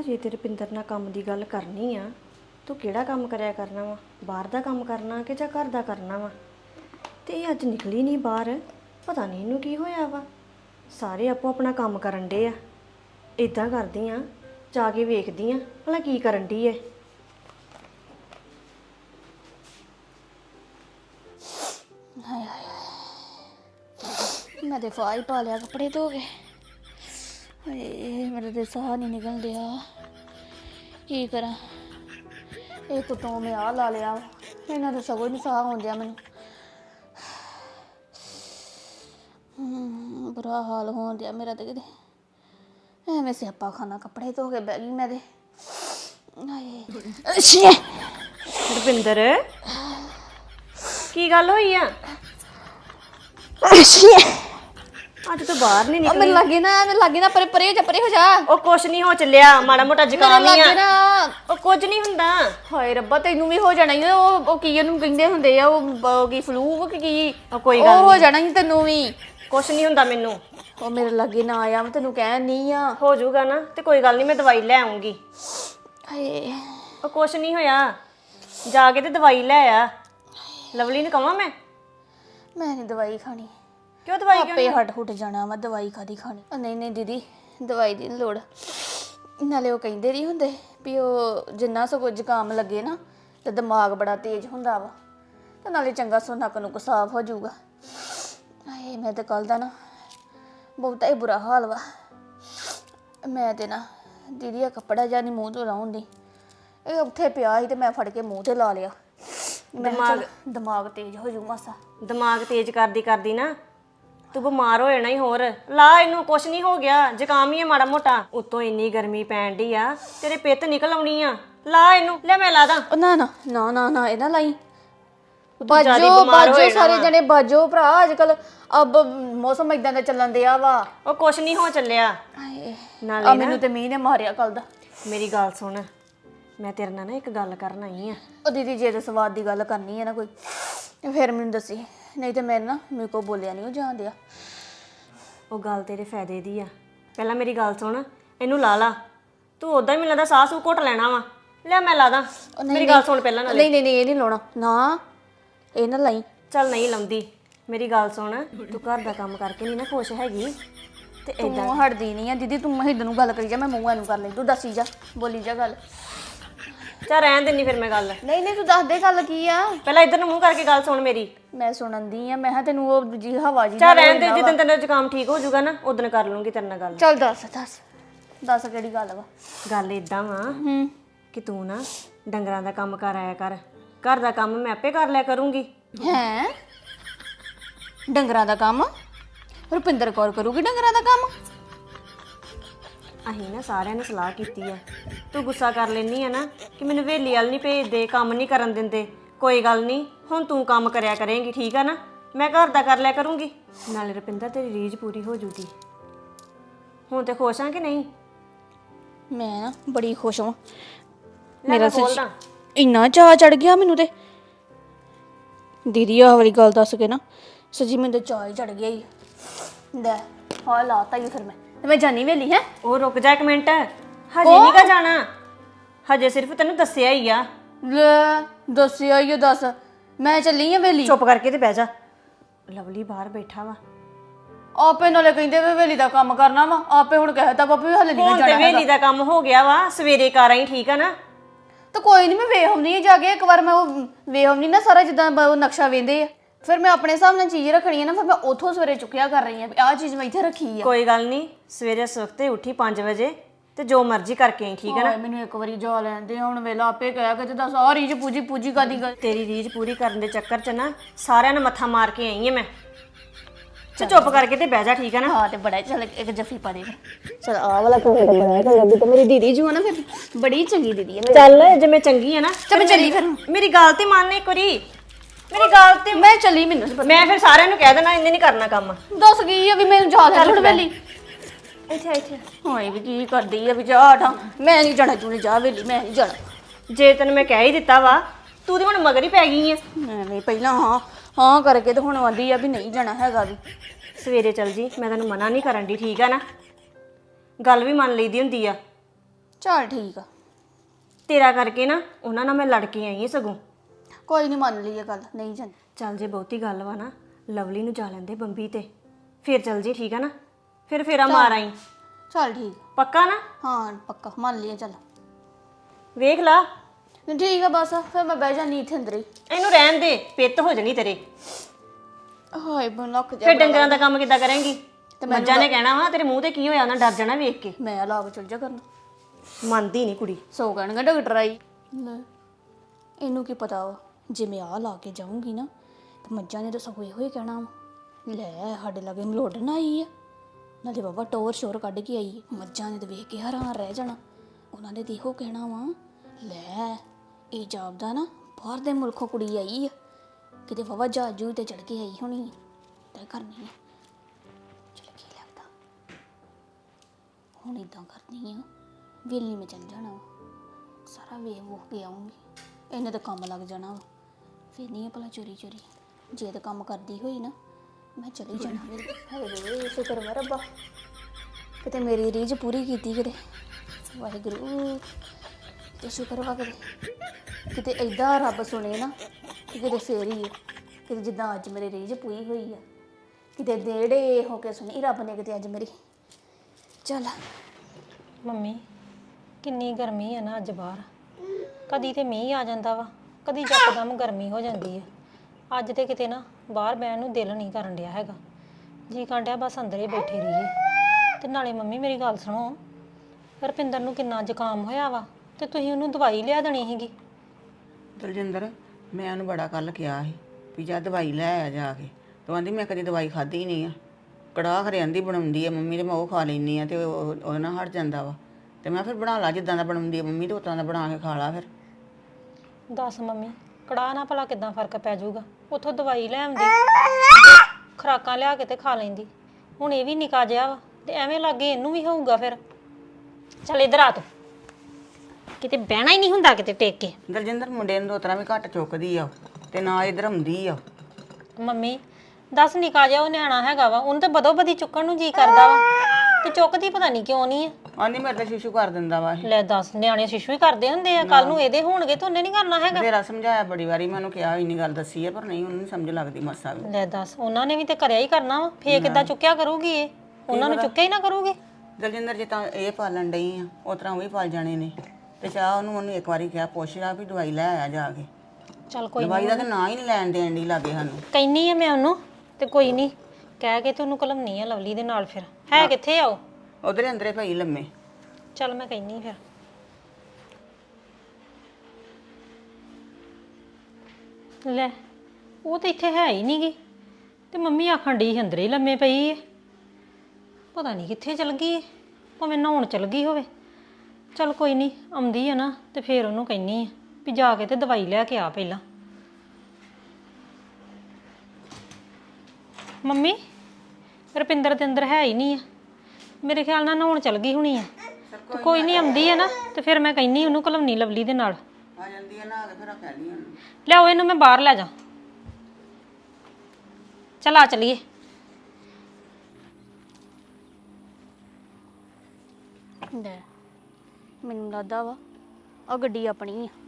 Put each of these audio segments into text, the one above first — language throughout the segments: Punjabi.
ਹਜੇ ਤੇ ਰੁਪਿੰਦਰ ਨਾਲ ਕੰਮ ਦੀ ਗੱਲ ਕਰਨੀ ਆ। ਤੂੰ ਕਿਹੜਾ ਕੰਮ ਕਰਿਆ ਕਰਨਾ ਵਾ? ਬਾਹਰ ਦਾ ਕੰਮ ਕਰਨਾ ਕਿ ਜਾਂ ਘਰ ਦਾ ਕਰਨਾ ਵਾ? ਤੇ ਇਹ ਅੱਜ ਨਿਕਲੀ ਨਹੀਂ ਬਾਹਰ। ਪਤਾ ਨਹੀਂ ਇਹਨੂੰ ਕੀ ਹੋਇਆ ਵਾ। ਸਾਰੇ ਆਪੋ ਆਪਣਾ ਕੰਮ ਕਰਨ ਡੇ ਆ। ਇਦਾਂ ਕਰਦੀ ਆ, ਜਾ ਕੇ ਵੇਖਦੀ ਆ, ਭਲਾ ਕੀ ਕਰਨ ਢੀ ਐ। ਮੈਂ ਤੇ ਫਾਹ ਹੀ ਪਾ ਲਿਆ ਕੱਪੜੇ ਧੋ ਕੇ। ਹਾਏ ਮੇਰੇ ਤੇ ਸਾਹ ਨਹੀਂ ਨਿਕਲ ਰਿਹਾ ਕੀ ਕਰਾਂ? ਇਹ ਤੋਂ ਮੈਂ ਆ ਲਾ ਲਿਆ। ਇਹਨਾਂ ਦਾ ਸਗੋਂ ਨਹੀਂ ਸਾਹ ਆਉਂਦਿਆ ਮੈਨੂੰ। ਬੁਰਾ ਹਾਲ ਹੋਣ ਡਿਆ ਮੇਰਾ ਤੇ ਕਿਤੇ। ਐਵੇਂ ਸਿਆਪਾ ਖਾਨਾ ਕੱਪੜੇ ਧੋ ਕੇ ਗਈ ਮੈਂ ਤੇ। ਹਾਏ। ਅੱਛਾ ਰੁਪਿੰਦਰ ਕੀ ਗੱਲ ਹੋਈ ਆ? ਅੱਛਾ ਅੱਜ ਤੂੰ ਬਾਹਰ ਨਹੀਂ ਉਹ ਨਿਕਲੀ। ਮੈਨੂੰ ਲੱਗੇ ਨਾ ਮੈਨੂੰ ਲੱਗੇ ਨਾ ਪਰੇ ਪਰੇ ਹੋ ਜਾ ਪਰੇ ਹੋ ਜਾ। ਉਹ ਕੁਛ ਨਹੀਂ ਹੋ ਚੱਲਿਆ ਮਾੜਾ ਮੋਟਾ ਮੈਨੂੰ ਜ਼ੁਕਾਮ ਹੀ ਲੱਗੇ ਆ ਨਾ। ਉਹ ਕੁਝ ਨਹੀਂ ਹੁੰਦਾ। ਹਾਏ ਰੱਬਾ ਤੈਨੂੰ ਵੀ ਹੋ ਜਾਣਾ ਹੀ ਉਹ ਉਹ ਕੀ ਉਹਨੂੰ ਕਹਿੰਦੇ ਹੁੰਦੇ ਆ ਉਹ ਬ- ਕੀ ਫਲੂ ਕਿ ਕੀ? ਉਹ ਕੋਈ ਉਹ ਗੱਲ ਹੋ ਜਾਣਾ ਹੀ ਤੈਨੂੰ ਵੀ। ਕੁਛ ਨਹੀਂ ਹੁੰਦਾ ਮੈਨੂੰ। ਉਹ ਮੇਰੇ ਲੱਗੇ ਨਾ ਆਇਆ ਮੈਂ ਤੈਨੂੰ ਕਹਿ ਨਹੀਂ ਆ। ਹੋ ਜਾਊਗਾ ਨਾ ਤੇ ਕੋਈ ਗੱਲ ਨਹੀਂ ਮੈਂ ਦਵਾਈ ਲੈ ਆਉਂਗੀ ਹਾਏ। ਉਹ ਕੁਛ ਨਹੀਂ ਹੋਇਆ। ਜਾ ਕੇ ਤੇ ਦਵਾਈ ਲੈ ਆ। ਲਵਲੀ ਨੂੰ ਕਹਾਂ ਮੈਂ? ਮੈਂ ਨਹੀਂ ਦਵਾਈ ਖਾਣੀ। ਕਿਉਂ ਦਵਾਈ ਕਿਉਂ ਆਪੇ ਹਟ ਹੁਟ ਜਾਣਾ ਮੈਂ ਦਵਾਈ ਖਾਦੀ ਖਾਣੀ? ਉਹ ਨਹੀਂ ਨਹੀਂ ਦੀਦੀ ਦਵਾਈ ਦੀ ਨੀ ਲੋੜ। ਨਾਲੇ ਉਹ ਕਹਿੰਦੇ ਨਹੀਂ ਹੁੰਦੇ ਵੀ ਉਹ ਜਿੰਨਾ ਸਗੋਂ ਜ਼ੁਕਾਮ ਲੱਗੇ ਨਾ ਤੇ ਦਿਮਾਗ ਬੜਾ ਤੇਜ਼ ਹੁੰਦਾ ਵਾ। ਤੇ ਨਾਲੇ ਚੰਗਾ ਸੋ ਨੱਕ ਨੂੰ ਸਾਫ਼ ਹੋ ਜਾਊਗਾ। ਆਏ ਮੈਂ ਤਾਂ ਕੱਲ ਦਾ ਨਾ ਬਹੁਤਾ ਹੀ ਬੁਰਾ ਹਾਲ ਵਾ। ਮੈਂ ਤੇ ਨਾ ਦੀਦੀ ਆ ਕੱਪੜਾ ਜਾਂ ਨਹੀਂ ਮੂੰਹ ਤੋਂ ਲਾਉਂਦੀ ਇਹ ਉੱਥੇ ਪਿਆ ਸੀ ਤੇ ਮੈਂ ਫੜ ਕੇ ਮੂੰਹ ਤੇ ਲਾ ਲਿਆ। ਦਿਮਾਗ ਦਿਮਾਗ ਤੇਜ਼ ਹੋ ਜੂ ਮਾਸਾ। ਦਿਮਾਗ ਤੇਜ਼ ਕਰਦੀ ਕਰਦੀ ਨਾ ਤੂੰ ਬਿਮਾਰ ਹੋ ਜਾਣਾ ਹੀ ਹੋਰ। ਲਾ ਇਹਨੂੰ ਕੁਛ ਨਹੀਂ ਹੋ ਗਿਆ। ਜ਼ੁਕਾਮ ਹੀ ਹੈ ਮਾੜਾ ਮੋਟਾ। ਉਤੋਂ ਇੰਨੀ ਗਰਮੀ ਪੈਣ ਡਈ ਆ। ਤੇਰੇ ਪਿੱਤ ਨਿਕਲ ਆਉਣੀ ਆ। ਲਾ ਇਹਨੂੰ। ਲੈ ਮੈਂ ਲਾ ਦਾਂ। ਉਹ ਨਾ ਨਾ ਨਾ ਨਾ ਨਾ ਇਹ ਨਾ ਲਾਈ। ਬਾਜੋ ਬਾਜੋ ਸਾਰੇ ਜਣੇ ਬਾਜੋ ਭਰਾ। ਅੱਜ ਕੱਲ ਅਬ ਮੌਸਮ ਇਦਾਂ ਦਾ ਚੱਲਣ ਦਿਆ ਵਾ। ਉਹ ਕੁਛ ਨਹੀਂ ਹੋ ਚੱਲਿਆ। ਨਾਲੇ ਆ ਮੈਨੂੰ ਤੇ ਮੀਂਹ ਨੇ ਮਾਰਿਆ ਕੱਲ ਦਾ। ਮੇਰੀ ਗੱਲ ਸੁਣ। ਮੈਂ ਤੇਰੇ ਨਾਲ ਨਾ ਇੱਕ ਗੱਲ ਕਰਨ ਆਈ ਆ। ਉਹ ਦੀਦੀ ਜੇ ਤੇ ਸਵਾਦ ਦੀ ਗੱਲ ਕਰਨੀ ਹੈ ਨਾ ਕੋਈ ਫਿਰ ਮੈਨੂੰ ਦੱਸੀ। ਨਹੀਂ ਤੇ ਮੈਂ ਨਾ ਮੇਰੇ ਕੋ ਬੋਲਿਆ ਨਹੀਂ ਉਹ ਜਾਣ ਦਿਆ ਉਹ ਗੱਲ ਤੇਰੇ ਫਾਇਦੇ ਦੀ ਆ। ਪਹਿਲਾਂ ਮੇਰੀ ਗੱਲ ਸੁਣ ਇਹਨੂੰ ਲਾ ਲਾ। ਤੂੰ ਉਦਾਂ ਹੀ ਮੈਨੂੰ ਲੱਗਦਾ ਸਾਹ ਸੂ ਘੁੱਟ ਲੈਣਾ ਵਾ। ਲੈ ਮੈਂ ਲਾ ਦਾਂ। ਮੇਰੀ ਗੱਲ ਸੁਣ ਪਹਿਲਾਂ ਨਾਲੇ। ਨਹੀਂ ਨਹੀਂ ਨਹੀਂ ਇਹ ਨਹੀਂ ਲਾਉਣਾ। ਨਾ ਇਹ ਨਾ ਲਾਈ। ਚੱਲ ਨਹੀਂ ਲਾਉਂਦੀ। ਮੇਰੀ ਗੱਲ ਸੁਣ ਤੂੰ ਘਰ ਦਾ ਕੰਮ ਕਰਕੇ ਨਹੀਂ ਨਾ ਖੁਸ਼ ਹੈਗੀ। ਤੇ ਤੂੰ ਹਟਦੀ ਨਹੀਂ ਆ। ਦੀਦੀ ਤੂੰ ਮਹਿਦ ਨੂੰ ਗੱਲ ਕਰੀ ਜਾ ਮੈਂ ਮੂੰਹਾਂ ਨੂੰ ਕਰ ਲਈ ਤੂੰ ਦੱਸੀ ਜਾ ਬੋਲੀ ਜਾ ਗੱਲ। ਚੱਲ ਰਹਿਣ ਦਿੰਨੀ ਫਿਰ ਮੈਂ ਗੱਲ। ਨਹੀਂ ਨਹੀਂ ਤੂੰ ਦੱਸ ਦੇ ਗੱਲ ਕੀ ਆ? ਪਹਿਲਾਂ ਇੱਧਰ ਨੂੰ ਮੂੰਹ ਕਰਕੇ ਗੱਲ ਸੁਣ ਮੇਰੀ। ਮੈਂ ਸੁਣਨ ਦੀ ਆ ਮੈਂ ਕਿਹਾ ਤੈਨੂੰ ਉਹ ਦੂਜੀ ਹਵਾ ਜੀ ਚੱਲ ਰਹਿਣ ਦੇ ਜਦੋਂ ਤੇਰਾ ਜ਼ੁਕਾਮ ਠੀਕ ਹੋ ਜਾਊਗਾ ਨਾ ਉਦੋਂ ਕਰ ਲੂੰਗੀ ਤੇਰੇ ਨਾਲ ਗੱਲ। ਚੱਲ ਦੱਸ ਦੱਸ ਦੱਸ ਕਿਹੜੀ ਗੱਲ ਵਾ। ਗੱਲ ਇਦਾਂ ਵਾ ਹੂੰ। ਕਿ ਤੂੰ ਨਾ ਡੰਗਰਾਂ ਦਾ ਕੰਮ ਕਰ ਆਇਆ ਕਰ। ਘਰ ਦਾ ਕੰਮ ਮੈਂ ਆਪੇ ਕਰ ਲਿਆ ਕਰੂੰਗੀ। ਹੈ? ਡੰਗਰਾਂ ਦਾ ਕੰਮ? ਰੁਪਿੰਦਰ ਕੌਰ ਕਰੂਗੀ ਡੰਗਰਾਂ ਦਾ ਕੰਮ? ਅਸੀਂ ਨਾ ਸਾਰਿਆਂ ਨੇ ਸਲਾਹ ਕੀਤੀ ਆ। ਤੂੰ ਗੁੱਸਾ ਕਰ ਲੈਨੀ ਆ ਨਾ ਕਿ ਮੈਨੂੰ ਵੇਲੀ ਵਾਲ ਨਹੀਂ ਭੇਜਦੇ ਕੰਮ ਨਹੀਂ ਕਰਨ ਦਿੰਦੇ। ਕੋਈ ਗੱਲ ਨਹੀਂ ਹੁਣ ਤੂੰ ਕੰਮ ਕਰਿਆ ਕਰੇਂਗੀ ਠੀਕ ਆ ਨਾ? ਮੈਂ ਘਰ ਦਾ ਕਰ ਲਿਆ ਕਰੂੰਗੀ। ਨਾਲੇ ਰੁਪਿੰਦਰ ਤੇਰੀ ਰੀਝ ਪੂਰੀ ਹੋ ਜੂਗੀ। ਹੁਣ ਤੇ ਖੁਸ਼ ਆ ਕਿ ਨਹੀਂ? ਮੈਂ ਨਾ ਬੜੀ ਖੁਸ਼ ਹਾਂ। ਮੇਰਾ ਬੋਲਦਾ ਇੰਨਾ ਚਾਹ ਚੜ ਗਿਆ ਮੈਨੂੰ ਤੇ। ਦੀਦੀ ਆਹ ਵਾਲੀ ਗੱਲ ਦੱਸ ਕੇ ਨਾ ਸੱਚੀ ਮੈਨੂੰ ਤੇ ਚਾਹ ਹੀ ਚੜ ਗਿਆ ਹੀ। ਲੈ ਹਾਂ ਲਾਤਾ ਹੀ ਫਿਰ ਮੈਂ। ਤੇ ਮੈਂ ਜਾਨੀ ਵੇਲੀ ਹੈ? ਉਹ ਰੁਕ ਜਾ ਇੱਕ ਮਿੰਟ। ਹਜੇ ਨਹੀਂ ਕਾ ਜਾਣਾ। ਹਜੇ ਸਿਰਫ ਤੈਨੂੰ ਦੱਸਿਆ ਹੀ ਆ। ਲੈ ਦੱਸਿਆ ਹੀ ਦੱਸ। ਮੈਂ ਚੱਲੀ ਆ ਵੇਲੀ। ਚੁੱਪ ਕਰਕੇ ਤੇ ਬਹਿ ਜਾ। ਲਵਲੀ ਬਾਹਰ ਬੈਠਾ ਵਾ। ਆਪੇ ਨਾਲੇ ਕਹਿੰਦੇ ਵੀ ਵੇਲੀ ਦਾ ਕੰਮ ਕਰਨਾ ਵਾ। ਆਪੇ ਹੁਣ ਕਹਿਤਾ ਪਾਪੇ ਹਲੇ ਨਹੀਂ ਹੁਣ ਤੇ ਵੇਲੀ ਦਾ ਕੰਮ ਹੋ ਗਿਆ ਵਾ। ਸਵੇਰੇ ਕਰ ਆਈ ਠੀਕ ਆ ਨਾ? ਤਾਂ ਕੋਈ ਨਹੀਂ ਮੈਂ ਵੇਖ ਆਉਂਦੀ ਹਾਂ ਜਾ ਕੇ। ਇੱਕ ਵਾਰ ਮੈਂ ਉਹ ਵੇਖ ਆਉਂਦੀ ਨਾ ਸਾਰਾ ਜਿੱਦਾਂ ਬ- ਉਹ ਨਕਸ਼ਾ ਵੇਂਦੇ ਆ। ਫਿਰ ਮੈਂ ਆਪਣੇ ਹਿਸਾਬ ਨਾਲ ਚੀਜ਼ ਰੱਖਣੀ ਹੈ ਨਾ ਫਿਰ ਮੈਂ ਉਥੋਂ ਸਵੇਰੇ ਚੁੱਕਿਆ ਕਰ ਰਹੀ ਹਾਂ ਵੀ ਆਹ ਚੀਜ਼ ਮੈਂ ਇੱਥੇ ਰੱਖੀ ਆ ਕੋਈ ਗੱਲ ਨਹੀਂ ਸਵੇਰੇ ਸਵਖਤੇ ਉੱਠੀ 5 ਵਜੇ ਤੇ ਜੋ ਮਰਜ਼ੀ ਕਰਕੇ ਆਈ ਠੀਕ ਆ ਨਾ? ਹਾਏ, ਮੈਨੂੰ ਇੱਕ ਵਾਰੀ ਜਾ ਲੈਂਦੇ ਹੁਣ ਵੇਲਾ ਆਪੇ ਕਹਿਆ ਕਿ ਤੇ ਦੱਸ ਆ ਰੀਜ ਪੂਜੀ ਪੂਜੀ ਕਾਦੀ ਗੱਲ? ਤੇਰੀ ਰੀਝ ਪੂਰੀ ਕਰਨ ਦੇ ਚੱਕਰ 'ਚ ਨਾ ਸਾਰਿਆਂ ਨੂੰ ਮੱਥਾ ਮਾਰ ਕੇ ਆਈ ਆ ਮੈਂ। ਤੇ ਚੁੱਪ ਕਰਕੇ ਤੇ ਬਹਿ ਜਾ ਠੀਕ ਆ ਨਾ? ਹਾਂ ਤੇ ਬੜਾ ਚੱਲ ਇੱਕ ਜੱਫੀ ਪਾ ਦੇ। ਚਲ ਆ ਵਾਲਾ ਕੰਮ ਤਾਂ ਬੜਾ ਕਰ ਲੱਗੀ ਤੇ ਮੇਰੀ ਦੀਦੀ ਜੋ ਆ ਨਾ ਫਿਰ ਬੜੀ ਚੰਗੀ ਦੀਦੀ ਹੈ ਚੱਲ ਜੇ ਮੈਂ ਚੰਗੀ ਆ ਨਾ ਚੱਲ ਚੱਲੀ ਫਿਰ। ਮੇਰੀ ਗੱਲ ਤੇ ਮੰਨ ਇੱਕ ਵਾਰੀ ਮੇਰੀ ਗੱਲ ਤੇ ਮੈਂ ਚੱਲੀ ਮੈਨੂੰ ਨੀ ਪਤਾ। ਮੈਂ ਫਿਰ ਸਾਰਿਆਂ ਨੂੰ ਕਹਿ ਦੇਣਾ ਇੰਨੇ ਨਹੀਂ ਕਰਨਾ ਕੰਮ। ਦੱਸ ਗਈ ਆ ਵੀ ਮੈਨੂੰ ਜਾ ਲੈ ਥੋੜੀ ਵੇਲੀ। ਇੱਥੇ ਇੱਥੇ। ਹਾਏ ਵੀ ਕੀ ਕਰਦੀ ਆ ਵੀ ਜਾ ਠਾ ਮੈਂ ਨਹੀਂ ਜਾਣਾ ਤੂੰ ਜਾ ਵੇਲੀ ਮੈਂ ਨਹੀਂ ਜਾਣਾ। ਜੇ ਤੈਨੂੰ ਮੈਂ ਕਹਿ ਹੀ ਦਿੱਤਾ ਵਾ ਤੂੰ ਤੇ ਹੁਣ ਮਗਰ ਹੀ ਪੈ ਗਈ ਆ। ਐਵੇਂ ਪਹਿਲਾਂ ਹਾਂ ਹਾਂ ਕਰਕੇ ਤੇ ਹੁਣ ਆਂਦੀ ਆ ਵੀ ਨਹੀਂ ਜਾਣਾ ਹੈਗਾ ਵੀ। ਸਵੇਰੇ ਚੱਲ ਜੀ ਮੈਂ ਤੈਨੂੰ ਮਨਾ ਨਹੀਂ ਕਰਨ ਦੀ ਠੀਕ ਆ ਨਾ? ਗੱਲ ਵੀ ਮੰਨ ਲਈਦੀ ਹੁੰਦੀ ਆ। ਚਲ ਠੀਕ ਆ। ਤੇਰਾ ਕਰਕੇ ਨਾ ਉਹਨਾਂ ਨਾਲ ਮੈਂ ਲੜ ਕੇ ਆਈ ਹਾਂ ਸਗੋਂ। ਕੋਈ ਨਹੀਂ ਮੰਨ ਲਈ ਇਹ ਗੱਲ ਨਹੀਂ ਜਾਂਦੀ ਚੱਲ ਜੇ ਬਹੁਤੀ ਗੱਲ ਵਾ ਨਾ ਲਵਲੀ ਨੂੰ ਜਾ ਲੈਂਦੇ ਬੰਬੀ ਤੇ। ਫਿਰ ਚੱਲ ਜੀ ਠੀਕ ਆ ਨਾ ਫਿਰ ਫੇਰਾ ਮਾਰ ਆਈ। ਚਲ ਠੀਕ। ਪੱਕਾ ਨਾ? ਹਾਂ ਪੱਕਾ ਮੰਨ ਲਿਆ ਚੱਲ। ਵੇਖ ਲਾ। ਨਹੀਂ ਠੀਕ ਆ ਬਸ ਫਿਰ ਮੈਂ ਬਹਿ ਜਾਨੀ ਇੱਥੇ ਅੰਦਰ ਹੀ। ਇਹਨੂੰ ਰਹਿਣ ਦੇ ਪਿੱਤ ਹੋ ਜਣੀ ਤੇਰੇ। ਹਾਏ ਬਨ ਲੱਕ ਜਾ ਫਿਰ ਡੰਗਰਾਂ ਦਾ ਕੰਮ ਕਿੱਦਾਂ ਕਰੇਂਗੀ? ਤੇ ਮੱਝਾਂ ਨੇ ਕਹਿਣਾ ਵਾ ਤੇਰੇ ਮੂੰਹ ਤੇ ਕੀ ਹੋਇਆ ਉਹਨਾਂ ਡਰ ਜਾਣਾ ਵੇਖ ਕੇ। ਮੈਂ ਅਲਾਪ ਚਲ ਜਾ ਕਰਨਾ ਮੰਨਦੀ ਨਹੀਂ ਕੁੜੀ। ਸੋ ਕਹਿਣਗੇ ਡਾਕਟਰ ਆਈ। ਲੈ ਇਹਨੂੰ ਕੀ ਪਤਾ ਵਾ? ਜੇ ਮੈਂ ਆ ਲਾ ਕੇ ਜਾਊਂਗੀ ਨਾ, ਤੇ ਮੱਝਾਂ ਨੇ ਤਾਂ ਸਗੋਂ ਇਹੋ ਹੀ ਕਹਿਣਾ ਵਾ, ਲੈ ਸਾਡੇ ਲਾਗੇ ਮਲੋੜਨ ਆਈ ਆ। ਨਾਲੇ ਬਾਬਾ ਟੋਰ ਸ਼ੋਰ ਕੱਢ ਕੇ ਆਈ ਆ। ਮੱਝਾਂ ਨੇ ਤਾਂ ਵੇਖ ਕੇ ਹੈਰਾਨ ਰਹਿ ਜਾਣਾ। ਉਹਨਾਂ ਨੇ ਤਾਂ ਇਹੋ ਕਹਿਣਾ ਵਾ, ਲੈ ਇਹ ਜਾਪਦਾ ਨਾ ਬਾਹਰ ਦੇ ਮੁਲਕੋਂ ਕੁੜੀ ਆਈ ਆ। ਕਿਤੇ ਬਾਬਾ ਜਹਾਜੂ ਤੇ ਚੜ ਕੇ ਆਈ ਹੋਣੀ ਆ। ਤੈਅ ਕਰਨੀ ਆ। ਚਲ ਕੀ ਲੱਗਦਾ। ਹੁਣ ਇਦਾਂ ਕਰਨੀ ਆ। ਵੇਲੀ ਮੈਂ ਚੱਲ ਜਾਣਾ ਵਾ। ਸਾਰਾ ਵੇਖ ਵੂਖ ਕੇ ਆਉਂਗੀ ਇਹਨੇ ਤਾਂ ਕੰਮ ਲੱਗ ਜਾਣਾ ਵਾ। ਫਿਰ ਨਹੀਂ ਭਲਾ ਚੋਰੀ ਚੋਰੀ। ਜੇ ਤਾਂ ਕੰਮ ਕਰਦੀ ਹੋਈ ਨਾ, ਮੈਂ ਚਲੀ ਜਾਣਾ। ਮੇਰੇ ਹਾਏ ਸ਼ੁਕਰ ਵਾ ਰੱਬਾ। ਕਿਤੇ ਮੇਰੀ ਰੀਝ ਪੂਰੀ ਕੀਤੀ ਕਿਤੇ। ਵਾਹਿਗੁਰੂ, ਤੇ ਸ਼ੁਕਰ ਵਾ ਕਿਤੇ। ਕਿਤੇ ਐਦਾਂ ਰੱਬ ਸੁਣੇ ਨਾ, ਕਿ ਕਿਤੇ ਫੇਰ ਆ। ਕਿਤੇ ਜਿੱਦਾਂ ਅੱਜ ਮੇਰੀ ਰੀਝ ਪੂਰੀ ਹੋਈ ਆ। ਕਿਤੇ ਦੇੜੇ ਹੋ ਕੇ ਸੁਣੀ ਰੱਬ ਨੇ ਕਿਤੇ ਅੱਜ ਮੇਰੀ। ਚੱਲ। ਮੰਮੀ, ਕਿੰਨੀ ਗਰਮੀ ਆ ਨਾ ਅੱਜ ਬਾਹਰ। ਕਦੀ ਤੇ ਮੀਂਹ ਆ ਜਾਂਦਾ ਵਾ। ਕਦੀ ਯਕਦਮ ਗਰਮੀ ਹੋ ਜਾਂਦੀ ਆ। ਅੱਜ ਤੇ ਕਿਤੇ ਨਾ ਬਾਹਰ ਬਹਿਣ ਨੂੰ ਦਿਲ ਨਹੀਂ ਕਰਨ ਡਿਆ ਹੈਗਾ। ਜੀ ਕਾਂਡਿਆ ਬਸ ਅੰਦਰ ਹੀ ਬੈਠੇ ਰਹੀਏ। ਤੇ ਨਾਲੇ ਮੰਮੀ ਮੇਰੀ ਗੱਲ ਸੁਣੋ, ਰਪਿੰਦਰ ਨੂੰ ਕਿੰਨਾ ਜ਼ੁਕਾਮ ਹੋਇਆ ਵਾ ਤੇ ਤੁਸੀਂ ਉਹਨੂੰ ਦਵਾਈ ਲਿਆ ਦੇਣੀ ਸੀਗੀ। ਦਲਜਿੰਦਰ, ਮੈਂ ਉਹਨੂੰ ਬੜਾ ਕੱਲ ਕਿਹਾ ਸੀ ਵੀ ਜਾ ਦਵਾਈ ਲੈ ਆ ਜਾ ਕੇ। ਤੂੰ ਆਂਦੀ ਮੈਂ ਕਦੀ ਦਵਾਈ ਖਾਧੀ ਨਹੀਂ ਆ। ਕੜਾਹ ਖਰੇ ਆਂਦੀ ਬਣਾਉਂਦੀ ਆ ਮੰਮੀ ਤੇ ਮੈਂ ਉਹ ਖਾ ਲੈਨੀ ਆ ਤੇ ਉਹ ਉਹਦੇ ਨਾਲ ਹਟ ਜਾਂਦਾ ਵਾ। ਤੇ ਮੈਂ ਫਿਰ ਬਣਾ ਲਾ ਜਿੱਦਾਂ ਦਾ ਬਣਾਉਂਦੀ ਆ ਮੰਮੀ ਤੇ ਉਤਾਂ ਦਾ ਬਣਾ ਕੇ ਖਾ ਲਾ ਫਿਰ। ਦੱਸ ਮੰਮੀ ਕੜਾਹ ਨਾਲ ਭਲਾ ਕਿਦਾਂ ਫ਼ਰਕ ਪੈ ਜਾਊਗਾ? ਉੱਥੋਂ ਦਵਾਈ ਲੈ ਆਉਂਦੀ ਖਰਾਕਾਂ ਲਿਆ ਕੇ ਤੇ ਖਾ ਲੈਂਦੀ। ਹੁਣ ਇਹ ਵੀ ਨਿਕਾ ਜਿਆ ਵਾ ਤੇ ਐਵੇਂ ਲੱਗੇ ਇਹਨੂੰ ਵੀ ਹੋਊਗਾ ਫਿਰ। ਚੱਲ ਇਧਰ ਆ ਤੂੰ। ਕਿਤੇ ਬਹਿਣਾ ਹੀ ਨਹੀਂ ਹੁੰਦਾ ਕਿਤੇ ਟੇਕ ਕੇ। ਦਲਜਿੰਦਰ ਮੁੰਡੇ ਨੂੰ ਦੋ ਤਰ੍ਹਾਂ ਵੀ ਘੱਟ ਚੁੱਕਦੀ ਆ ਤੇ ਨਾ ਇਧਰ ਆਉਂਦੀ ਆ। ਮੰਮੀ ਦੱਸ ਨਿਕਾ ਜਿਆ ਉਹ ਨਿਆਣਾ ਹੈਗਾ ਵਾ ਉਹਨੂੰ ਤਾਂ ਬਦੋ ਬਦੀ ਚੁੱਕਣ ਨੂੰ ਜੀ ਕਰਦਾ ਵਾ। ਤੇ ਚੁੱਕਦੀ ਪਤਾ ਨਹੀਂ ਕਿਉਂ ਨਹੀਂ ਹੈ ਆਂਦੀ ਮੇਰੇ ਤੇ ਸ਼ਿਸ਼ੂ ਕਰ ਦਿੰਦਾ ਵਾ ਇਹ। ਲੈ ਦੱਸ ਨਿਆਣੇ ਸ਼ਿਸ਼ੂ ਹੀ ਕਰਦੇ ਹੁੰਦੇ ਆ ਕੱਲ ਨੂੰ ਇਹਦੇ ਹੋਣਗੇ ਤਾਂ ਉਹਨੇ ਨਹੀਂ ਕਰਨਾ ਹੈਗਾ। ਤੇਰਾ ਸਮਝਾਇਆ ਬੜੀ ਵਾਰੀ ਮੈਂ ਉਹਨੂੰ ਕਿਹਾ ਇੰਨੀ ਗੱਲ ਦੱਸੀ ਆ ਪਰ ਨਹੀਂ ਉਹਨੂੰ ਨੀ ਸਮਝ ਲੱਗਦੀ ਮਾਸਾ ਵੀ। ਲੈ ਦੱਸ ਉਹਨਾਂ ਨੇ ਵੀ ਤੇ ਕਰਿਆ ਹੀ ਕਰਨਾ ਵਾ ਫੇਰ ਕਿੱਦਾਂ ਚੁੱਕਿਆ ਕਰੂਗੀ ਇਹ? ਉਹਨਾਂ ਨੂੰ ਚੁੱਕਿਆ ਹੀ ਨਾ ਕਰੂਗੀ। ਦਲਜਿੰਦਰ ਜੇ ਤਾਂ ਇਹ ਪਾਲਣ ਡਈ ਆ ਉਸ ਤਰ੍ਹਾਂ ਉਹ ਵੀ ਪਾਲ ਜਾਣੇ ਨੇ। ਤੇ ਚਾਹ ਉਹਨੂੰ ਉਹਨੂੰ ਇੱਕ ਵਾਰੀ ਕਿਹਾ ਪੁੱਛ ਲਾ ਵੀ ਦਵਾਈ ਲੈ ਆ ਜਾ ਕੇ। ਚੱਲ ਕੋਈ ਦਵਾਈ ਦਾ ਤਾਂ ਨਾਂ ਹੀ ਨਹੀਂ ਲੈਣ ਦੇਣ ਦੀ ਲਾਗੇ ਸਾਨੂੰ। ਕਹਿਨੀ ਆ ਮੈਂ ਉਹਨੂੰ ਤੇ ਕੋਈ ਨਹੀਂ ਕਹਿ ਕੇ ਤੇ ਉਹਨੂੰ ਕਲਮਨੀ ਆ ਲਵਲੀ ਦੇ ਨਾਲ ਫਿਰ। ਹੈ ਕਿੱਥੇ ਆ ਉਹ? ਉਧਰੇ ਅੰਦਰੇ ਪਈ ਲੰਮੇ। ਚੱਲ ਮੈਂ ਕਹਿਨੀ ਫਿਰ। ਲੈ ਉਹ ਤੇ ਇੱਥੇ ਹੈ ਹੀ ਨਹੀਂਗੀ ਤੇ ਮੰਮੀ ਆਖਣ ਡਈ ਸੀ ਅੰਦਰੇ ਹੀ ਲੰਮੇ ਪਈ ਏ। ਪਤਾ ਨਹੀਂ ਕਿੱਥੇ ਚਲ ਗਈ ਏ। ਭਾਵੇਂ ਨਹਾਉਣ ਚਲ ਗਈ ਹੋਵੇ। ਚੱਲ ਕੋਈ ਨਹੀਂ ਆਉਂਦੀ ਆ ਨਾ ਤੇ ਫੇਰ ਉਹਨੂੰ ਕਹਿਨੀ ਆ ਵੀ ਜਾ ਕੇ ਤੇ ਦਵਾਈ ਲੈ ਕੇ ਆ ਪਹਿਲਾਂ। ਮੰਮੀ ਰੁਪਿੰਦਰ ਦੇ ਅੰਦਰ ਹੈ ਹੀ ਨਹੀਂ ਆ। ਮੇਰੇ ਖਿਆਲ ਨਾਲ ਨਹਾਉਣ ਚਲ ਗਈ ਹੋਣੀ ਆ। ਤੇ ਕੋਈ ਨਹੀਂ ਆਉਂਦੀ ਆ ਨਾ ਤੇ ਫਿਰ ਮੈਂ ਕਹਿੰਨੀ ਉਹਨੂੰ ਕਲਮਨੀ ਲਵਲੀ ਦੇ ਨਾਲ। ਆ ਜਾਂਦੀ ਹੈ ਨਾ ਆ ਕੇ ਫਿਰ ਆ ਕਹਿੰਦੀ ਉਹਨੂੰ ਲਿਆਓ ਇਹਨੂੰ ਮੈਂ ਬਾਹਰ ਲੈ ਜਾ। ਚਲ ਆ ਚਲੀਏ। ਲੈ ਮੈਨੂੰ ਲੱਗਦਾ ਵਾ ਆ ਗੱਡੀ ਆਪਣੀ ਆ।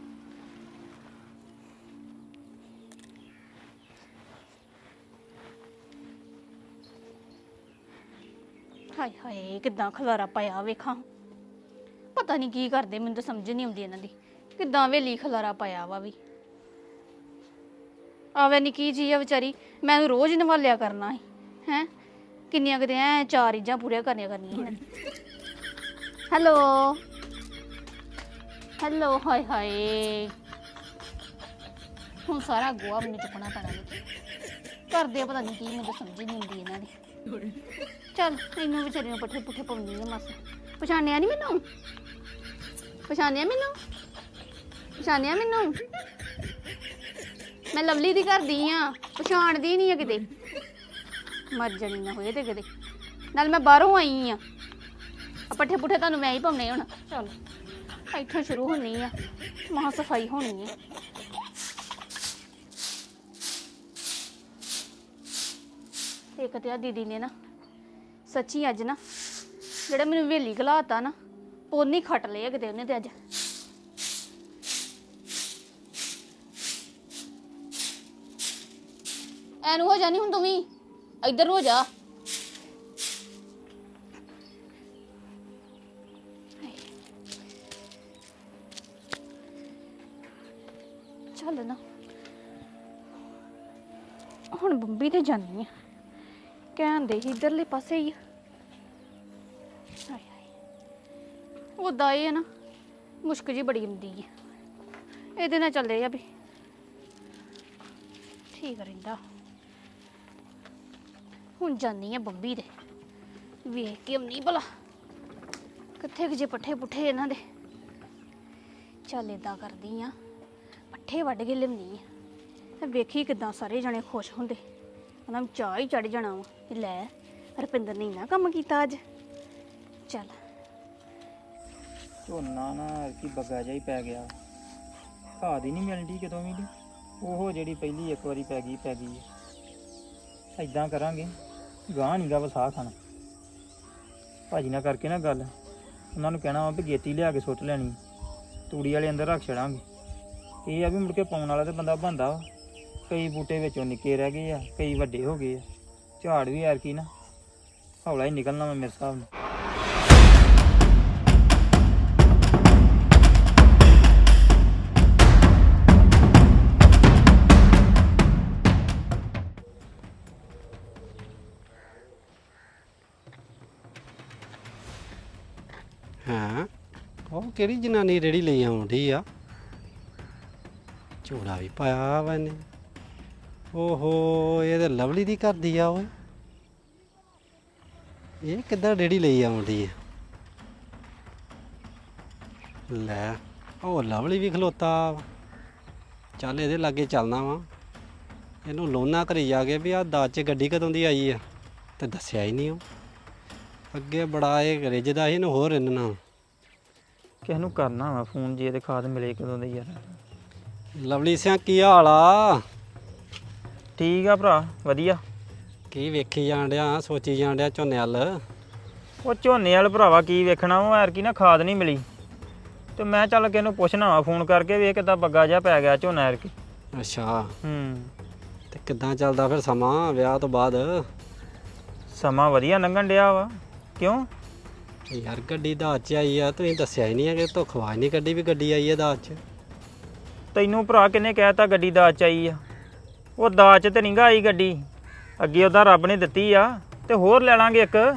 ਹਾਏ ਹਾਏ, ਕਿਦਾਂ ਖਲਾਰਾ ਪਾਇਆ ਵੇਖਾਂ। ਪਤਾ ਨਹੀਂ ਕੀ ਕਰਦੇ, ਮੈਨੂੰ ਤਾਂ ਸਮਝ ਨਹੀਂ ਆਉਂਦੀ ਇਹਨਾਂ ਦੀ। ਕਿਦਾਂ ਵੇਲੀ ਖਲਾਰਾ ਪਾਇਆ ਵਾ ਵੀ। ਆਵੇ ਨਿੱਕੀ ਜੀ ਆ ਵਿਚਾਰੀ, ਮੈਂ ਉਹਨੂੰ ਰੋਜ਼ ਨਵਾਲਿਆ ਕਰਨਾ ਸੀ, ਹੈ। ਕਿੰਨੀਆਂ ਕਿਤੇ ਐ ਚਾਰ ਇਜਾਂ ਪੂਰੀਆਂ ਕਰਨੀਆਂ ਕਰਨੀਆਂ ਹੈਲੋ। ਹੈਲੋ, ਹਾਏ ਹਾਏ। ਹੁਣ ਸਾਰਾ ਗੋਆ ਮੈਨੂੰ ਚੁੱਕਣਾ ਪੈਣਾ ਜੀ ਕਰਦੇ ਆ ਪਤਾ ਨਹੀਂ ਕੀ, ਮੈਨੂੰ ਸਮਝ ਹੀ ਨਹੀਂ ਆਉਂਦੀ ਇਹਨਾਂ ਦੀ। ਚੱਲ ਇਹਨੂੰ ਵਿਚਾਰੀ ਨੂੰ ਪੱਠੇ ਪੁੱਠੇ ਪਾਉਂਦੀ ਆ ਮਸ। ਪਛਾਣਿਆ ਨਹੀਂ ਮੈਨੂੰ? ਪਛਾਣਿਆ ਮੈਨੂੰ? ਪਛਾਣਿਆ ਮੈਨੂੰ? ਮੈਂ ਲਵਲੀ ਦੀ ਕਰਦੀ ਆ, ਪਛਾਣਦੀ ਨਹੀਂ ਆ ਕਿਤੇ। ਮਰ ਜਾਣੀ ਨਾ ਹੋਏ ਤੇ ਕਿਤੇ। ਨਾਲ ਮੈਂ ਬਾਹਰੋਂ ਆਈ ਆ। ਆ ਪੱਠੇ ਪੁੱਠੇ ਤੁਹਾਨੂੰ ਮੈਂ ਹੀ ਪਾਉਣੇ ਹੁਣ। ਚਲ, ਇੱਥੋਂ ਸ਼ੁਰੂ ਹੋਣੀ ਆ। ਮਹਾ ਸਫ਼ਾਈ ਹੋਣੀ ਆ। ਇੱਕ ਤੇ ਆ ਦੀਦੀ ਨੇ ਨਾ ਸੱਚੀ ਅੱਜ ਨਾ ਜਿਹੜਾ ਮੈਨੂੰ ਵੇਲੀ ਘਲਾਤਾ ਨਾ ਪੋਨੀ ਖੱਟ ਲਏ ਕਿਤੇ ਉਹਨੇ ਤੇ ਅੱਜ। ਐਨੂੰ ਹੋ ਜਾਣੀ ਹੁਣ ਤੂੰ ਵੀ, ਇੱਧਰ ਹੋ ਜਾ। ਚੱਲ ਨਾ। ਹੁਣ ਬੰਬੀ ਤੇ ਜਾਨੀ ਆ। ਕਹਿੰਦੇ ਸੀ, ਇਧਰਲੇ ਪਾਸੇ ਹੀ ਆ। ਹਾਏ ਹਾਏ ਨਾ, ਮੁਸ਼ਕ ਜੀ ਬੜੀ ਹੁੰਦੀ ਹੈ ਇਹਦੇ ਨਾਲ ਚੱਲਦੇ ਆ ਵੀ। ਠੀਕ ਰਹਿੰਦਾ ਹੁਣ ਜਾਨੀ ਆ ਬੰਬੀ ਦੇ ਵੇਖ ਕੇ ਨਹੀਂ ਭਲਾ। ਕਿੱਥੇ ਕੁ ਜੇ ਪੱਠੇ ਪੁੱਠੇ ਇਹਨਾਂ ਦੇ। ਚੱਲ ਏਦਾਂ ਕਰਦੀ ਆ, ਪੱਠੇ ਵੱਢ ਕੇ ਲਿਆਉਂਦੀ ਆ। ਵੇਖੀ ਕਿਦਾਂ ਸਾਰੇ ਜਣੇ ਖੁਸ਼ ਹੁੰਦੇ। ਉਹਨਾਂ ਨੂੰ ਚਾਹ ਹੀ ਚੜ ਜਾਣਾ ਵਾ ਕਿ ਲੈ, ਰਪਿੰਦਰ ਨੇ ਇੰਨਾ ਕੰਮ ਕੀਤਾ ਅੱਜ। ਚੱਲ। ਝੋਨਾ ਨਾ ਕੀ ਬੱਗਾ ਜਿਹਾ ਹੀ ਪੈ ਗਿਆ। ਖਾਦ ਹੀ ਨਹੀਂ ਮਿਲਦੀ ਕਿਤੋਂ ਵੀ। ਨੀ। ਉਹ ਜਿਹੜੀ ਪਹਿਲੀ ਇੱਕ ਵਾਰੀ ਪੈ ਗਈ ਪੈ ਗਈ ਹੈ। ਐਦਾਂ ਕਰਾਂਗੇ ਗਾਂ ਨੀਗਾ ਵਸਾ ਖਾਣਾ। ਭਾਜੀ ਨਾਲ ਕਰਕੇ ਨਾ ਗੱਲ। ਉਹਨਾਂ ਨੂੰ ਕਹਿਣਾ ਵਾ ਵੀ ਗੇਤੀ ਲਿਆ ਕੇ ਸੁੱਟ ਲੈਣੀ। ਤੂੜੀ ਵਾਲੇ ਅੰਦਰ ਰੱਖ ਛੜਾਂਗੇ ਇਹ ਆ ਵੀ ਮੁੜ ਕੇ ਪਾਉਣ ਵਾਲਾ ਤੇ ਬੰਦਾ ਬੰਦਾ ਵਾ। ਕਈ ਬੂਟੇ ਵਿੱਚੋਂ ਨਿੱਕੇ ਰਹਿ ਗਏ ਆ ਕਈ ਵੱਡੇ ਹੋ ਗਏ ਆ। ਝਾੜ ਵੀ ਯਾਰ ਕੀ ਨਾ ਹੌਲਾ ਹੀ ਨਿਕਲਣਾ ਵਾ ਮੇਰੇ ਹਿਸਾਬ ਨਾਲ। ਹਾਂ। ਉਹ ਕਿਹੜੀ ਜਨਾਨੀ ਰੇੜੀ ਲਈ ਆਉਂਦੀ ਆ? ਝੋਲਾ ਵੀ ਪਾਇਆ ਵਾ ਇਹਨੇ। ਓਹੋ ਇਹ ਤਾਂ ਲਵਲੀ ਦੀ ਕਰਦੀ ਆ ਓਏ। ਇਹ ਕਿੱਦਾਂ ਰੇੜੀ ਲਈ ਆਉਂਦੀ ਆ? ਲੈ ਉਹ ਲਵਲੀ ਵੀ ਖਲੋਤਾ। ਚੱਲ ਇਹਦੇ ਲਾਗੇ ਚੱਲਣਾ ਵਾ। ਇਹਨੂੰ ਲੋਨਾ ਕਰੀ ਜਾ ਕੇ ਵੀ ਆ ਦਾਜ 'ਚ ਗੱਡੀ ਕਦੋਂ ਦੀ ਆਈ ਆ ਤੇ ਦੱਸਿਆ ਹੀ ਨਹੀਂ ਉਹ। ਅੱਗੇ ਬੜਾ ਇਹ ਰਿੱਝਦਾ ਸੀ ਇਹਨੂੰ ਹੋਰ ਇੰਨਾ। ਕਿਸ ਨੂੰ ਕਰਨਾ ਵਾ ਫੋਨ ਜੇ ਤੇ ਖਾਦ ਮਿਲੇ ਕਦੋਂ ਦੇ ਯਾਰ। ਲਵਲੀ ਸਿਆ ਕੀ ਹਾਲ ਆ? ਠੀਕ ਆ ਭਰਾ ਵਧੀਆ। ਕੀ ਵੇਖੀ ਜਾਣ ਡਿਆ ਸੋਚੀ ਜਾਣ ਡਿਆ ਝੋਨੇ ਵੱਲ? ਉਹ ਝੋਨੇ ਵਾਲ ਭਰਾਵਾ ਕੀ ਵੇਖਣਾ ਉਹ ਐਰ ਕੀ ਨਾ ਖਾਦ ਨਹੀਂ ਮਿਲੀ। ਤੇ ਮੈਂ ਚੱਲ ਕੇ ਇਹਨੂੰ ਪੁੱਛਣਾ ਵਾ ਫੋਨ ਕਰਕੇ ਵੀ ਇਹ ਕਿੱਦਾਂ ਬੱਗਾ ਜਿਹਾ ਪੈ ਗਿਆ ਝੋਨਾ ਐਰ ਕੀ ਅੱਛਾ। ਹੂੰ। ਤੇ ਕਿੱਦਾਂ ਚੱਲਦਾ ਫਿਰ ਸਮਾਂ ਵਿਆਹ ਤੋਂ ਬਾਅਦ? ਸਮਾਂ ਵਧੀਆ ਲੰਘਣ ਡਿਆ ਵਾ। ਕਿਉਂ? ਯਾਰ ਗੱਡੀ ਦਾਜ 'ਚ ਆਈ ਆ ਤੁਸੀਂ ਦੱਸਿਆ ਹੀ ਨਹੀਂ ਹੈ ਕਿ ਧੋਖਵਾਜ ਨਹੀਂ ਗੱਡੀ ਵੀ ਗੱਡੀ ਆਈ ਆ ਦਾਜ 'ਚ। ਤੈਨੂੰ ਭਰਾ ਕਿਨੇ ਕਹਿਤਾ ਗੱਡੀ ਚ ਆਈ ਆ? ਉਹ ਦਾਜ ਚ ਤੇ ਨਹੀਂਗਾ ਆਈ ਗੱਡੀ। ਅੱਗੇ ਉਹਦਾ ਰੱਬ ਨੇ ਦਿੱਤੀ ਆ ਤੇ ਹੋਰ ਲੈ ਲਾਂਗੇ ਇੱਕ।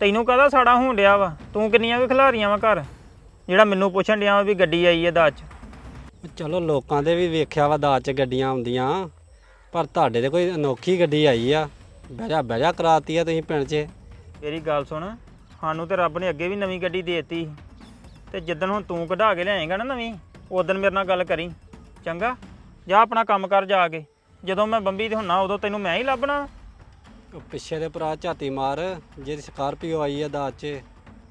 ਤੈਨੂੰ ਕਾਹਦਾ ਸਾੜਾ ਹੋਣ ਡਿਆ ਵਾ? ਤੂੰ ਕਿੰਨੀਆਂ ਕੁ ਖਿਲਾਰੀਆਂ ਵਾ ਘਰ? ਜਿਹੜਾ ਮੈਨੂੰ ਪੁੱਛਣ ਡਿਆ ਵਾ ਵੀ ਗੱਡੀ ਆਈ ਆ ਦਾਜ ਚ। ਚਲੋ ਲੋਕਾਂ ਦੇ ਵੀ ਵੇਖਿਆ ਵਾ ਦਾਜ 'ਚ ਗੱਡੀਆਂ ਆਉਂਦੀਆਂ। ਪਰ ਤੁਹਾਡੇ ਤੇ ਕੋਈ ਅਨੋਖੀ ਗੱਡੀ ਆਈ ਆ। ਬਹਿਜਾ ਬਹਿਜਾ ਕਰਾਤੀ ਆ ਤੁਸੀਂ ਪਿੰਡ 'ਚ। ਮੇਰੀ ਗੱਲ ਸੁਣ ਸਾਨੂੰ ਤੇ ਰੱਬ ਨੇ ਅੱਗੇ ਵੀ ਨਵੀਂ ਗੱਡੀ ਦੇਤੀ। ਤੇ ਜਿੱਦਣ ਹੁਣ ਤੂੰ ਕਢਾ ਕੇ ਲਿਆਏਗਾ ਨਾ ਨਵੀਂ ਉਦੋਂ ਮੇਰੇ ਨਾਲ ਗੱਲ ਕਰੀ। ਚੰਗਾ? ਜਾ ਆਪਣਾ ਕੰਮ ਕਰ ਜਾ ਕੇ। ਜਦੋਂ ਮੈਂ ਬੰਬੀ ਤੇ ਹੁੰਨਾ, ਉਦੋਂ ਤੈਨੂੰ ਮੈਂ ਹੀ ਲੱਭਣਾ। ਉਹ ਪਿੱਛੇ ਦੇ ਭਰਾ ਝਾਤੀ ਮਾਰ, ਜਿਹੜੀ ਸਕਾਰਪੀਓ ਆਈ ਆ ਦਾਜ 'ਚ,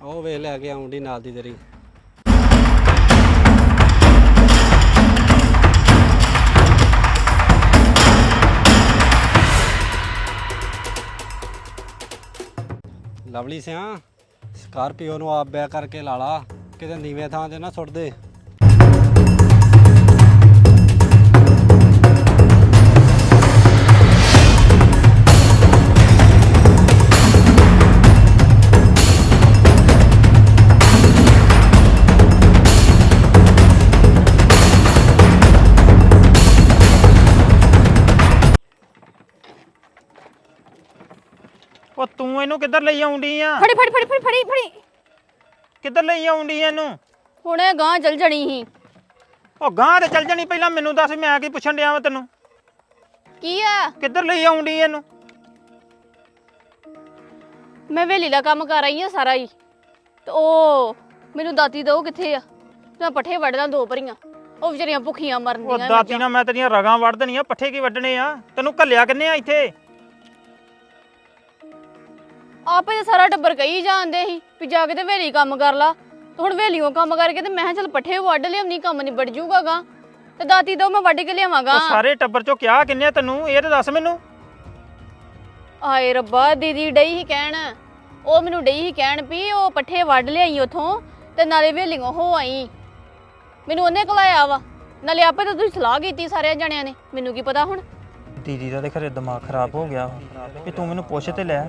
ਉਹ ਵੇਖ ਲੈ ਕੇ ਆਉਂਦੀ ਨਾਲ ਦੀ ਤੇਰੀ। ਲਵਲੀ ਸਿਆ, ਸਕਾਰਪੀਓ ਨੂੰ ਆਪ ਬੈ ਕਰਕੇ ਲਾਲਾ ਕਿਤੇ ਨੀਵੇਂ ਥਾਂ ਤੇ ਨਾ ਸੁੱਟ ਦੇ। ਉਹ ਤੂੰ ਇਹਨੂੰ ਕਿੱਧਰ ਲਈ ਆਉਂਦੀ ਆ? ਫੜੀ ਫੜੀ ਫੜੀ ਫੜੀ ਫੜੀ ਫੜੀ। ਕਿੱਧਰ ਲਈ ਆਉਂਦੀ ਆ ਇਹਨੂੰ? ਹੁਣੇ ਗਾਂ ਚਲ ਜਣੀ ਸੀ। ਉਹ ਗਾਂ ਤੇ ਚੱਲ ਜਾਣੀ ਪਹਿਲਾਂ ਮੈਨੂੰ ਦੱਸ ਮੈਂ ਕੀ ਪੁੱਛਣ ਡਿਆ ਵਾ ਤੈਨੂੰ? ਕੀ ਆ? ਕਿੱਧਰ ਲਈ ਆਉਂਦੀ ਇਹਨੂੰ? ਮੈਂ ਵੇਲੀ ਦਾ ਕੰਮ ਕਰ ਆਈ ਆ ਸਾਰਾ ਹੀ। ਤੇ ਉਹ ਮੈਨੂੰ ਦਾਤੀ ਦੋ ਕਿੱਥੇ ਆ? ਮੈਂ ਪੱਠੇ ਵੱਢਦਾ ਦੋ ਭਰੀਆਂ। ਉਹ ਵਿਚਾਰੀਆਂ ਭੁੱਖੀਆਂ ਉਹ ਦਾਤੀ ਨਾਲ ਮੈਂ ਤੇਰੀਆਂ ਰਗਾਂ ਵੱਢ ਦੇਣੀਆਂ ਪੱਠੇ ਕੀ ਵੱਢਣੇ ਆ? ਤੈਨੂੰ ਘੱਲਿਆ ਕਿੰਨੇ ਆ ਇੱਥੇ? ਆਪੇ ਤੇ ਸਾਰਾ ਟੱਬਰ ਕਹੀ ਜਾਂਦੇ ਸੀ ਵੀ ਜਾ ਕੇ ਤੇ ਵੇਲੀ ਕੰਮ ਕਰ ਲਾ। ਤੇ ਹੁਣ ਵੇਲੀਓ ਕੰਮ ਕਰਕੇ ਤੇ ਮੈਂ ਕਿਹਾ ਚੱਲ ਪੱਠੇ ਵੱਢ ਲਿਆਉਣੀ ਕੰਮ ਨਿਬੜ ਜੂਗਾ ਗਾ। ਤੇ ਦਾਤੀ ਦੋ ਮੈਂ ਵੱਢ ਕੇ ਲਿਆਵਾਂਗਾ। ਉਹ ਸਾਰੇ ਟੱਬਰ ਚੋਂ ਕਿਹਾ ਕਿੰਨੇ ਆ ਤੈਨੂੰ? ਇਹ ਤਾਂ ਦੱਸ ਮੈਨੂੰ। ਆਏ ਰੱਬਾ ਦੀਦੀ ਡਈ ਹੀ ਕਹਿਣ। ਉਹ ਮੈਨੂੰ ਡਈ ਹੀ ਕਹਿਣ ਵੀ ਉਹ ਪੱਠੇ ਵੱਢ ਲਿਆਈ ਉਥੋਂ ਤੇ ਨਾਲੇ ਵੇਲੀਆਂ ਹੋ ਆਈ। ਮੈਨੂੰ ਉਹਨੇ ਕਲਾਇਆ ਵਾ। ਨਾਲੇ ਆਪੇ ਤਾਂ ਤੁਸੀਂ ਸਲਾਹ ਕੀਤੀ ਸਾਰਿਆਂ ਜਣਿਆਂ ਨੇ। ਮੈਨੂੰ ਕੀ ਪਤਾ ਹੁਣ? ਦੀਦੀ ਦਾ ਤੇ ਖਰੇ ਦਿਮਾਗ ਖਰਾਬ ਹੋ ਗਿਆ ਵਾ। ਤੂੰ ਮੈਨੂੰ ਪੁੱਛ ਤੇ ਲੈ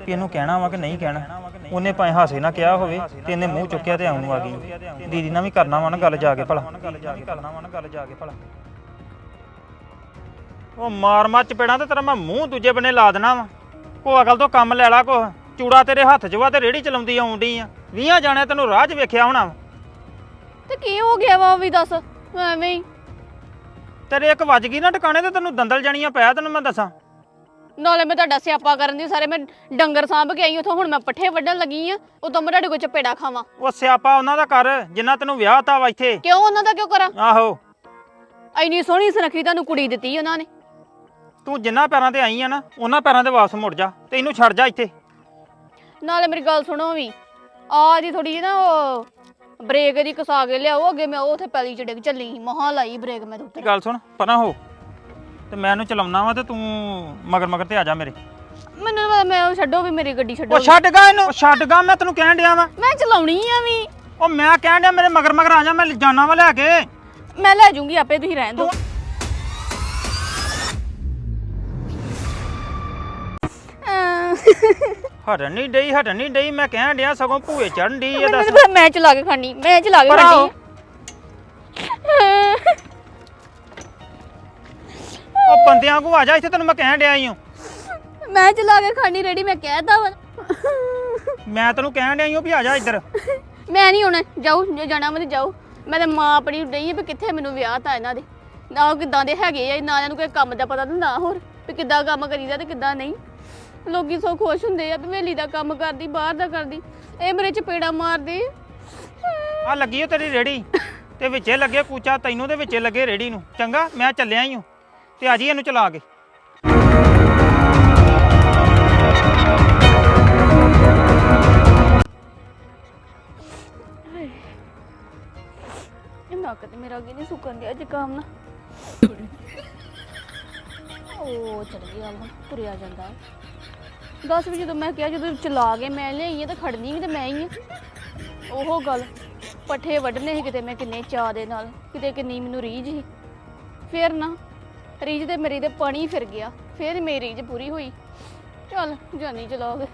ਵੀ ਇਹਨੂੰ ਕਹਿਣਾ ਵਾ ਕਿ ਨਹੀਂ ਕਹਿਣਾ। ਉਹਨੇ ਭਾਵੇਂ ਹਾਸੇ ਨਾ ਕਿਹਾ ਹੋਵੇ ਤੇ ਇਹਨੇ ਮੂੰਹ ਚੁੱਕਿਆ ਤੇ ਆਉਣ ਆ ਗਈ ਦੀਦੀ ਨਾਲ ਵੀ ਕਰਨਾ ਵਾ ਨਾ ਗੱਲ ਜਾ ਕੇ ਭਲਾ। ਗੱਲ ਜਾ ਕੇ ਕਰਨਾ ਵਾ ਨਾ ਗੱਲ ਜਾ ਕੇ ਭਲਾ ਉਹ ਮਾਰ ਮਾਰ ਚਪੇੜਾਂ ਤੇ ਤੇਰਾ ਮੈਂ ਮੂੰਹ ਦੂਜੇ ਬੰਨੇ ਲਾ ਦੇਣਾ ਵਾ। ਕੋ ਅਕਲ ਤੋਂ ਕੰਮ ਲੈ ਲਾ ਕੋ। ਚੂੜਾ ਤੇਰੇ ਹੱਥ 'ਚ ਵਾ ਤੇ ਰੇੜੀ ਚਲਾਉਂਦੀ ਆਉਂਦੀ ਆ। 20 ਜਾਣਿਆ ਤੈਨੂੰ ਰਾਹ 'ਚ ਵੇਖਿਆ ਹੋਣਾ ਵਾ। ਤੇ ਕੀ ਹੋ ਗਿਆ ਵਾ ਉਹ ਵੀ ਦੱਸ। ਐਵੇਂ ਹੀ ਤੇਰੇ ਇੱਕ ਵੱਜ ਗਈ ਨਾ ਟਿਕਾਣੇ ਤੇ ਤੈਨੂੰ ਦੰਦਲ ਜਾਣੀਆਂ ਪਿਆ ਤੈਨੂੰ ਮੈਂ ਦੱਸਾਂ। ਨਾਲੇ ਮੈਂ ਤੁਹਾਡਾ ਸਿਆਪਾ ਕਰਨ ਦੀ ਸਾਰੇ ਮੈਂ ਡੰਗਰ ਸਾਂਭ ਕੇ ਆਈ ਉਥੋਂ ਹੁਣ ਮੈਂ ਪੱਠੇ ਵੱਢਣ ਲੱਗੀ ਆ ਉਦੋਂ ਮੈਂ ਤੁਹਾਡੇ ਕੋਲ ਚਪੇੜਾ ਖਾਵਾਂ। ਉਹ ਸਿਆਪਾ ਉਹਨਾਂ ਦਾ ਕਰ ਜਿੰਨਾ ਤੈਨੂੰ ਵਿਆਹ ਤਾ ਵਾ ਇੱਥੇ। ਕਿਉਂ ਉਹਨਾਂ ਦਾ ਕਿਉਂ ਕਰਾਂ? ਆਹੋ। ਐਨੀ ਸੋਹਣੀ ਸੁਨੱਖੀ ਤੁਹਾਨੂੰ ਕੁੜੀ ਦਿੱਤੀ ਉਹਨਾਂ ਨੇ। ਤੂੰ ਜਿੰਨਾ ਪੈਰਾਂ ਤੇ ਆਈ ਆ ਨਾ ਉਹਨਾਂ ਪੈਰਾਂ ਤੇ ਵਾਪਸ ਮੁੜ ਜਾ ਤੇ ਇਹਨੂੰ ਛੱਡ ਜਾ ਇੱਥੇ। ਨਾਲੇ ਮੇਰੀ ਗੱਲ ਸੁਣੋ ਵੀ ਆ ਜੀ ਥੋੜੀ ਜਿਹੀ ਨਾ ਉਹ ਬ੍ਰੇਕ ਦੀ ਕਸਾ ਕੇ ਲਿਆਓ ਅੱਗੇ ਮੈਂ ਉਹ ਉੱਥੇ ਪੈਲੀ ਚ ਡਿੱਗ ਚੱਲੀ ਸੀ। ਮਹਾਂ ਲਾਈ ਬ੍ਰੇਕ ਮੈਂ ਤੇ ਉੱਤੇ ਗੱਲ ਸੁਣ ਪਰਾਂ ਹੋ। ਤੇ ਮੈਂ ਇਹਨੂੰ ਚਲਾਉਣਾ ਵਾ ਤੇ ਤੂੰ ਮਗਰ ਮਗਰ ਤੇ ਆ ਜਾ ਮੇਰੇ। ਮੈਨੂੰ ਤਾਂ ਮੈਂ ਉਹ ਛੱਡੋ ਵੀ ਮੇਰੀ ਗੱਡੀ ਛੱਡੋ। ਉਹ ਛੱਡ ਗਾ ਇਹਨੂੰ ਉਹ ਛੱਡ ਗਾ ਮੈਂ ਤੈਨੂੰ ਕਹਿਣ ਡਿਆ ਵਾ। ਮੈਂ ਚਲਾਉਣੀ ਆ ਵੀ। ਉਹ ਮੈਂ ਕਹਿਣ ਡਿਆ ਮੇਰੇ ਮਗਰ ਮਗਰ ਆ ਜਾ ਮੈਂ ਜਾਣਾ ਵਾ ਲੈ ਕੇ। ਮੈਂ ਲੈ ਜਾਊਂਗੀ ਆਪੇ ਤੁਸੀਂ ਰਹਿਣ ਦਿਓ। ਹਟਣ ਨਹੀਂ ਡਈ ਹਟਣ ਨਹੀਂ ਡਈ ਮੈਂ ਕਹਿਣ ਡਿਆ ਸਗੋਂ ਭੂਏ ਚੜਨ ਡਈ ਇਹ ਮੈਨੂੰ ਦੱਸ। ਤਾਂ ਪਤਾ ਮੈਂ ਚਲਾ ਕੇ ਖਾਣੀ ਮੈਂ ਚਲਾ ਕੇ ਪਰਾਂ। ਖਾਣੀ ਉਹ ਬੰਦਿਆਂ ਕੋ ਆ ਜਾ ਇੱਥੇ ਤੈਨੂੰ ਮੈਂ ਕਹਿਣ ਡਿਆ ਈ ਓ। ਮੈਂ ਚਲਾ ਕੇ ਖਾਣੀ ਰੈਡੀ ਮੈਂ ਕਹਿਤਾ ਵਾ। ਮੈਂ ਤੈਨੂੰ ਕਹਿਣ ਡਿਆ ਈ ਓ ਵੀ ਆ ਜਾ ਇੱਧਰ। ਮੈਂ ਨਹੀਂ ਹੁਣ ਜਾਊ ਜੇ ਜਾਣਾ ਮੈਂ ਤੇ ਜਾਊ ਮੈਂ ਤੇ ਮਾਂ ਆਪਣੀ ਨੂੰ ਡਈ ਆ ਵੀ ਕਿੱਥੇ ਮੈਨੂੰ ਵਿਆਹ ਤਾਂ ਇਹਨਾਂ ਦੇ। ਨਾ ਉਹ ਕਿੱਦਾਂ ਦੇ ਹੈਗੇ ਆ ਨਾ ਇਹਨਾਂ ਨੂੰ ਕੋਈ ਕੰਮ ਦਾ ਪਤਾ ਤੇ ਨਾ ਹੋਰ ਵੀ ਕਿੱਦਾਂ ਕੰਮ ਕਰੀਦਾ ਤੇ ਕਿੱਦਾਂ ਨਹੀਂ। ਲੋਕੀ ਸੋ ਖੁਸ਼ ਹੁੰਦੇ ਆ ਵੀ ਵੇਲੀ ਦਾ ਕੰਮ ਕਰਦੀ ਬਾਹਰ ਦਾ ਕਰਦੀ ਇਹ ਮੇਰੇ ਚਪੇੜਾ ਮਾਰਦੇ। ਆ ਲੱਗੀ ਓ ਤੇਰੀ ਰੇੜੀ ਤੇ ਵਿੱਚੇ ਲੱਗੇ ਕੂਚਾ ਤੈਨੂੰ ਤੇ ਵਿੱਚੇ ਲੱਗੇ ਰੇੜੀ ਨੂੰ। ਚੰਗਾ ਮੈਂ ਚੱਲਿਆ ਈ ਓ ਤੇ ਆ ਜੀ ਇਹਨੂੰ ਚਲਾ ਕੇ। ਇਹ ਨੱਕ ਤੇ ਮੇਰਾ ਅੱਗੇ ਨਹੀਂ ਸੁੱਕਣ ਦਿਆ ਜ਼ੁਕਾਮ ਨਾ। ਉਹ ਚਲ ਗਿਆ ਹੁਣ ਤੁਰਿਆ ਜਾਂਦਾ। ਹੈ। ਦੱਸ ਵੀ ਜਦੋਂ ਮੈਂ ਕਿਹਾ, ਜਦੋਂ ਚਲਾ ਕੇ ਮੈਂ ਲਿਆਈ ਆ ਤਾਂ ਖੜਨੀ ਵੀ ਤੇ ਮੈਂ ਹੀ ਆ। ਉਹ ਗੱਲ ਪੱਠੇ ਵੱਢਨੇ ਸੀ ਕਿਤੇ ਮੈਂ ਕਿੰਨੇ ਚਾਅ ਦੇ ਨਾਲ, ਕਿਤੇ ਕਿੰਨੀ ਮੈਨੂੰ ਰੀਝ ਸੀ। ਫਿਰ ਨਾ ਰੀਝ ਤੇ ਮੇਰੀ ਤੇ ਪਾਣੀ ਫਿਰ ਗਿਆ, ਫਿਰ ਮੇਰੀ ਰੀਝ ਪੂਰੀ ਹੋਈ। ਚੱਲ ਜਾਨੀ ਚਲਾ ਕੇ।